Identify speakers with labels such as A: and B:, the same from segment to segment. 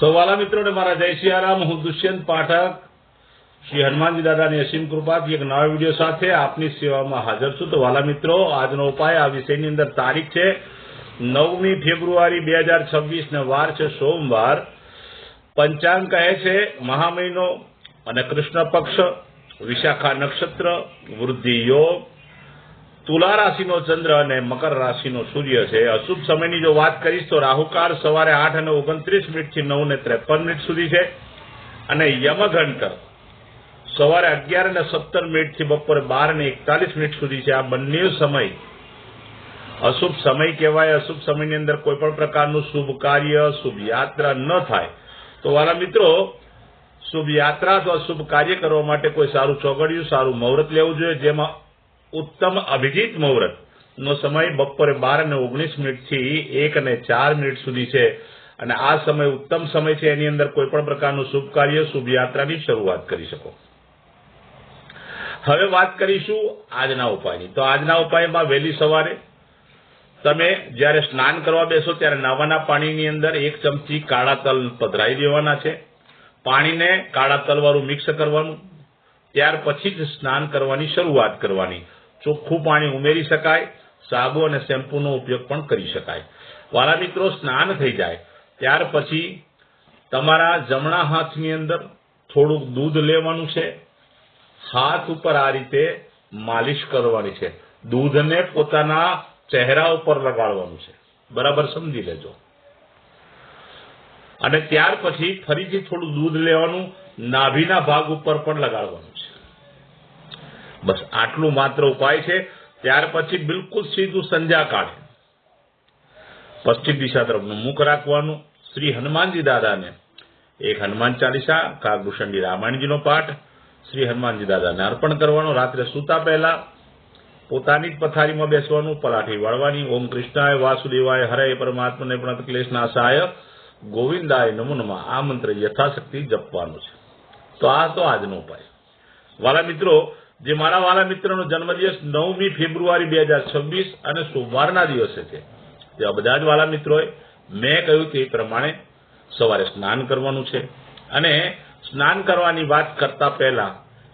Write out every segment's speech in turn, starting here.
A: સૌ વાલા મિત્રોને મારા જય સિયારામ હું દુષ્યંત પાઠક. શ્રી હનુમાનજી દાદાની અસીમ કૃપાથી એક નવા વીડિયો સાથે આપની સેવામાં હાજર છું. તો વાલા મિત્રો, આજનો ઉપાય આ વિષયની અંદર તારીખ છે નવમી ફેબ્રુઆરી બે હજાર છવ્વીસ ને વાર છે સોમવાર. પંચાંગ કહે છે, મહામહિનો અને કૃષ્ણ પક્ષ, વિશાખા નક્ષત્ર, વૃદ્ધિ યોગ તુલા રાશિનો ચંદ્ર અને મકર રાશિનો સૂર્ય છે. અશુભ સમયની જો વાત કરીશ તો રાહુકાળ સવારે આઠ અને ઓગણત્રીસ મિનિટથી નવ ને ત્રેપન મિનિટ સુધી છે. અને યમઘંટ સવારે અગિયાર અને સત્તર મિનિટથી બપોરે બાર ને એકતાલીસ મિનિટ સુધી છે. આ બંને સમય અશુભ સમય કહેવાય. અશુભ સમયની અંદર કોઈ પણ પ્રકારનું શુભ કાર્ય, શુભ યાત્રા ન થાય. તો વાલા મિત્રો, શુભ યાત્રા અથવા શુભ કાર્ય કરવા માટે કોઈ સારું ચોગડિયું, સારું મુહૂર્ત લેવું જોઈએ. જેમાં ઉત્તમ અભિજીત મુહૂર્ત. નો સમય બપોરે બાર અને ઓગણીસ મિનિટથી એક અને ચાર મિનિટ સુધી છે. અને આ સમય ઉત્તમ સમય છે. એની અંદર કોઈ પ્રકારનું શુભ કાર્ય, શુભ યાત્રાની શરૂઆત કરી શકો. હવે વાત કરીશું આજના ઉપાયની. તો આજના ઉપાયમાં વહેલી સવારે તમે જ્યારે સ્નાન કરવા બેસો ત્યારે નાવાના પાણીની અંદર એક ચમચી કાળા તલ પધરાવી દેવાના છે. પાણીને કાળા તલવાળું મિક્સ કરવાનું. ત્યાર પછી જ સ્નાન કરવાની શરૂઆત કરવાની. ચોખ્ખું પાણી ઉમેરી શકાય, સાબુ અને શેમ્પૂનો ઉપયોગ પણ કરી શકાય. વાલા મિત્રો, સ્નાન થઈ જાય, ત્યાર પછી તમારા જમણા હાથની અંદર થોડુંક દૂધ લેવાનું છે. હાથ ઉપર આ રીતે માલિશ કરવાની છે. દૂધને પોતાના ચહેરા ઉપર લગાડવાનું છે. બરાબર સમજી લેજો. અને ત્યાર પછી ફરીથી થોડું દૂધ લેવાનું, નાભીના ભાગ ઉપર પણ લગાડવાનું છે. બસ આટલું માત્ર ઉપાય છે. ત્યાર પછી બિલકુલ સીધું સંજા કાઢે. પશ્ચિમ દિશા તરફનું મુખ રાખવાનું શ્રી હનુમાનજી દાદાને. એક હનુમાન ચાલીસા, કાગભૂષણજી રામાયણજીનો પાઠ. શ્રી હનુમાનજી દાદાને અર્પણ કરવાનો, રાત્રે સૂતા પહેલા પોતાની જ પથારીમાં બેસવાનું, પલાઠી વાળવાની, ઓમ કૃષ્ણાય વાસુદેવાય હરે પરમાત્માને પણ ક્લેશના સહાય ગોવિંદાય નમો નમઃ. આ મંત્ર યથાશક્તિ જપવાનું છે. તો આ તો આજનો ઉપાય. વાલા મિત્રો જે મારા વાલા મિત્રનો જન્મદિવસ નવમી ફેબ્રુઆરી બે હજાર છવ્વીસ અને સોમવારના દિવસે છે. તે બધા જ વાલા મિત્રોએ મેં કહ્યું તે પ્રમાણે સવારે સ્નાન કરવાનું છે. અને સ્નાન કરવાની વાત કરતા પહેલા,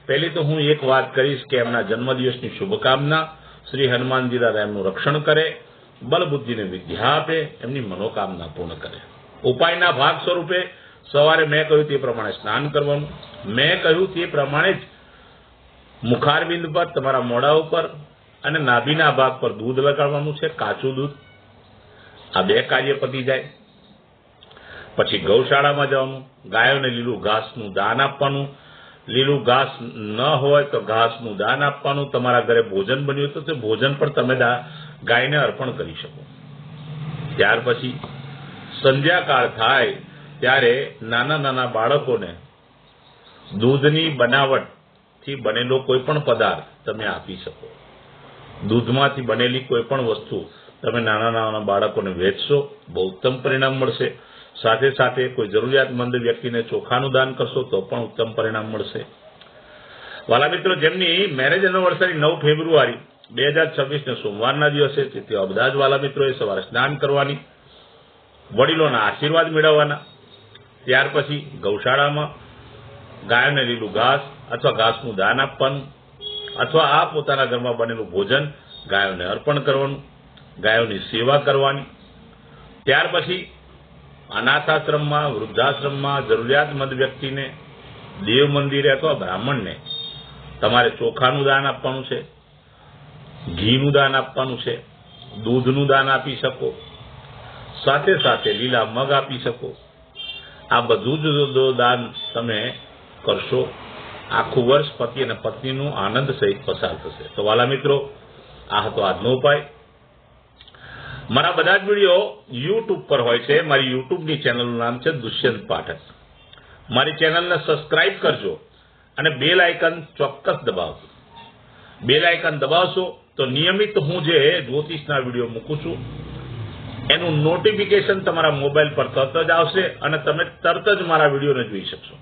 A: પહેલી તો હું એક વાત કરીશ કે એમના જન્મદિવસની શુભકામના શ્રી હનુમાનજી દાદા એમનું રક્ષણ કરે બલબુદ્ધિને વિદ્યા આપે, એમની મનોકામના પૂર્ણ કરે. ઉપાયના ભાગ સ્વરૂપે સવારે મેં કહ્યું તે પ્રમાણે સ્નાન કરવાનું, મેં કહ્યું તે પ્રમાણે જ મુખારબિંદ પર, તમારા મોઢા ઉપર અને નાભીના ભાગ પર દૂધ લગાડવાનું છે, કાચું દૂધ. આ બે કાર્ય પતી જાય. પછી ગૌશાળામાં જવાનું, ગાયોને લીલું ઘાસનું દાન આપવાનું. લીલું ઘાસ ન હોય તો ઘાસનું દાન આપવાનું. તમારા ઘરે ભોજન બન્યું તો તે ભોજન પણ તમે ગાયને અર્પણ કરી શકો. ત્યાર પછી સંધ્યાકાળ થાય ત્યારે નાના નાના બાળકોને દૂધની બનાવટથી બનેલો કોઈ પણ પદાર્થ તમે આપી શકો. દૂધમાંથી બનેલી કોઈ પણ વસ્તુ તમે નાના નાના બાળકોને વેચશો, બહુ ઉત્તમ પરિણામ મળશે. સાથે સાથે કોઈ જરૂરિયાતમંદ વ્યક્તિને ચોખાનું દાન કરશો તો પણ ઉત્તમ પરિણામ મળશે. વાલા મિત્રો, જેમની મેરેજ એનિવર્સરી નવ ફેબ્રુઆરી બે હજાર છવ્વીસને સોમવારના દિવસે છે તેવા બધા જ વાલા મિત્રોએ સવારે સ્નાન કરવાની, વડીલોના આશીર્વાદ મેળવવાના. ત્યાર પછી ગૌશાળામાં ગાયોને લીલું ઘાસ અથવા ઘાસનું દાન આપવાનું, અથવા આ પોતાના ઘરમાં બનેલું ભોજન ગાયોને અર્પણ કરવાનું, ગાયોની સેવા કરવાની. ત્યાર પછી અનાથાશ્રમમાં, વૃદ્ધાશ્રમમાં જરૂરિયાતમંદ વ્યક્તિને, દેવ મંદિરે અથવા બ્રાહ્મણને તમારે ચોખાનું દાન આપવાનું છે, ઘીનું દાન આપવાનું છે, દૂધનું દાન આપી શકો, સાથે સાથે લીલા મગ આપી શકો. આ બધું જ દાન તમે કરશો. આખું વર્ષ પતિ અને પત્નીનું આનંદ સહિત પસાર થશે. તો વાલા મિત્રો, આ હતો આજનો ઉપાય. મારા બધા જ વીડિયો યુટ્યુબ પર હોય છે. મારી યુટ્યુબની ચેનલનું નામ છે દુષ્યંત પાઠક. મારી ચેનલને સબસ્ક્રાઇબ કરજો અને બેલ આઇકન ચોક્કસ દબાવજો. બેલ આઇકન દબાવશો તો નિયમિત હું જે જ્યોતિષના વીડિયો મૂકું છું, એનું નોટિફિકેશન તમારા મોબાઈલ પર તરત જ આવશે અને તમે તરત જ મારા વિડીયોને જોઈ શકશો.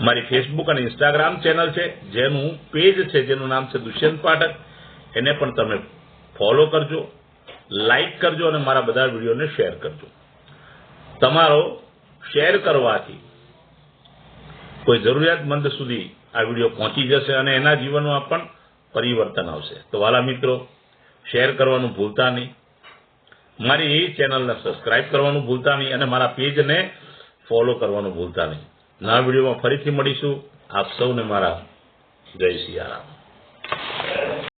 A: મારી ફેસબુક અને ઇન્સ્ટાગ્રામ ચેનલ છે, જેનું પેજ છે, જેનું નામ છે દુષ્યંત પાઠક. એને પણ તમે ફોલો કરજો લાઈક કરજો અને મારા બધા વિડીયોને શેર કરજો. તમારો શેર કરવાથી કોઈ જરૂરિયાતમંદ સુધી આ વીડિયો પહોંચી જશે અને એના જીવનમાં પણ પરિવર્તન આવશે. તો વાલા મિત્રો શેર કરવાનું ભૂલતા નહીં. મારી ચેનલને સબસ્ક્રાઇબ કરવાનું ભૂલતા નહીં અને મારા પેજને ફોલો કરવાનું ભૂલતા નહીં. નવા વિડીયોમાં ફરીથી મળીશું. આપ સૌને મારા જય સિયારામ